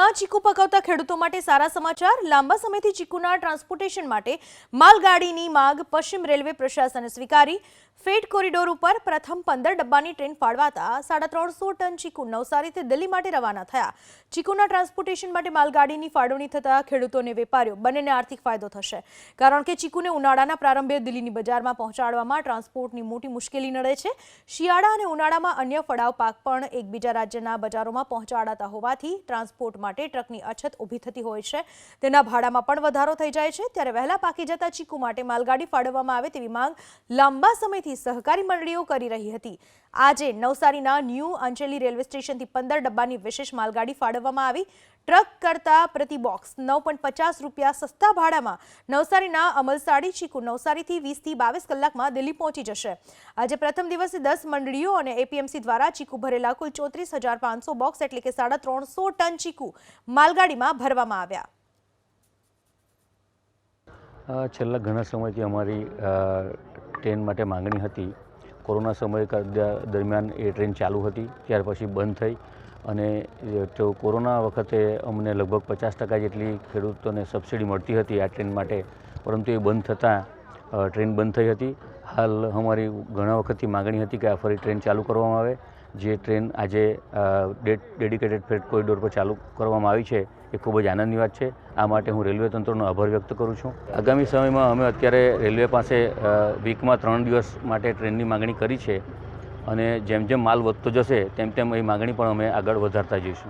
નવસારીમાં ચીકુ પકવતા ખેડૂતો માટે સારા સમાચાર. લાંબા સમયથી ચીકુના ટ્રાન્સપોર્ટેશન માટે માલગાડીની માંગ પશ્ચિમ રેલવે પ્રશાસને સ્વીકારી. ફેટ કોરિડોર ઉપર પ્રથમ પંદર ડબ્બાની ટ્રેન ફાળવાતા સાડા ત્રણસો ટન ચીકુ નવસારીથી દિલ્હી માટે રવાના થયા. ચીકુના ટ્રાન્સપોર્ટેશન માટે માલગાડીની ફાળવણી થતાં ખેડૂતોને વેપારીઓ બંનેને આર્થિક ફાયદો થશે. કારણ કે ચીકુને ઉનાળાના પ્રારંભે દિલ્હીની બજારમાં પહોંચાડવામાં ટ્રાન્સપોર્ટની મોટી મુશ્કેલી નડે છે. શિયાળા અને ઉનાળામાં અન્ય ફળાવ પાક પણ એકબીજા રાજ્યના બજારોમાં પહોંચાડાતા હોવાથી ટ્રાન્સપોર્ટ માટે ટ્રકની અછત ઊભી થતી હોય છે. તેના ભાડામાં પણ વધારો થઈ જાય છે. ત્યારે વહેલા પાકી જતા ચીકુ માટે માલગાડી ફાળવવામાં આવે તેવી માંગ લાંબા સમયથી સહકારી મંડળીઓ કરી રહી હતી. આજે નવસારીના ન્યૂ અંચેલી રેલવે સ્ટેશનથી પંદર ડબ્બાની વિશેષ માલગાડી ફાળવવામાં આવી. ટ્રક કરતા પ્રતિ બોક્સ નવ પોઈન્ટ પચાસ રૂપિયા સસ્તા ભાડામાં નવસારીના અમલસાડી ચીકુ નવસારીથી વીસથી બાવીસ કલાકમાં દિલ્હી પહોંચી જશે. આજે પ્રથમ દિવસે દસ મંડળીઓ અને એપીએમસી દ્વારા ચીકુ ભરેલા કુલ ચોત્રીસ હજાર પાંચસો બોક્સ એટલે કે સાડા ત્રણસો ટન ચીકુ માલગાડીમાં ભરવામાં આવ્યા. છેલ્લા ઘણા સમયથી અમારી ટ્રેન માટે માંગણી હતી. કોરોના સમય દરમિયાન એ ટ્રેન ચાલુ હતી, ત્યાર પછી બંધ થઈ અને તો કોરોના વખતે અમને લગભગ પચાસ ટકા જેટલી ખેડૂતોને સબસિડી મળતી હતી આ ટ્રેન માટે, પરંતુ એ બંધ થતાં ટ્રેન બંધ થઈ હતી. હાલ અમારી ઘણા વખતથી માંગણી હતી કે આ ફરી ટ્રેન ચાલુ કરવામાં આવે. જે ટ્રેન આજે ડેડિકેટેડ ફ્રેટ કોરિડોર પર ચાલુ કરવામાં આવી છે, એ ખૂબ જ આનંદની વાત છે. આ માટે હું રેલવે તંત્રનો આભાર વ્યક્ત કરું છું. આગામી સમયમાં અમે અત્યારે રેલવે પાસે વીકમાં ત્રણ દિવસ માટે ટ્રેનની માગણી કરી છે અને જેમ જેમ માલ વધતો જશે, તેમ તેમ એ માગણી પણ અમે આગળ વધારતા જઈશું.